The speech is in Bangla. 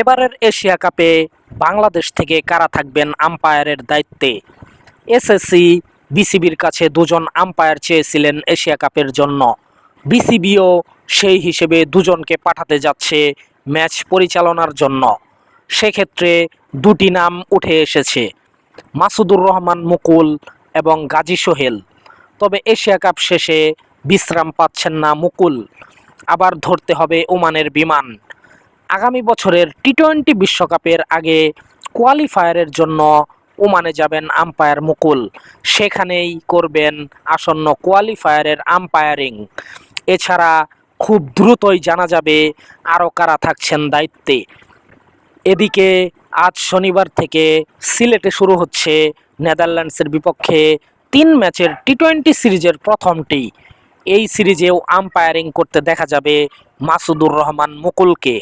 এবারের এশিয়া কাপে বাংলাদেশ থেকে কারা থাকবেন আম্পায়ারের দায়িত্বে? এসএসসি বিসিবির কাছে দুজন আম্পায়ার চেয়েছিলেন এশিয়া কাপের জন্য। বিসিবিও সেই হিসেবে দুজনকে পাঠাতে যাচ্ছে ম্যাচ পরিচালনার জন্য। সেক্ষেত্রে দুটি নাম উঠে এসেছে, মাসুদুর রহমান মুকুল এবং গাজী সোহেল। তবে এশিয়া কাপ শেষে বিশ্রাম পাচ্ছেন না মুকুল। আবার ধরতে হবে ওমানের বিমান। আগামী বছরের টি টোয়েন্টি বিশ্বকাপের আগে কোয়ালিফায়ারের জন্য ওমানে যাবেন আম্পায়ার মুকুল। সেখানেই করবেন আসন্ন কোয়ালিফায়ারের আম্পায়ারিং। এছাড়া খুব দ্রুতই জানা যাবে আরও কারা থাকছেন দায়িত্বে। এদিকে আজ শনিবার থেকে সিলেটে শুরু হচ্ছে নেদারল্যান্ডসের বিপক্ষে তিন ম্যাচের টি টোয়েন্টি সিরিজের প্রথমটি। এই সিরিজেও আম্পায়ারিং করতে দেখা যাবে মাসুদুর রহমান মুকুলকে।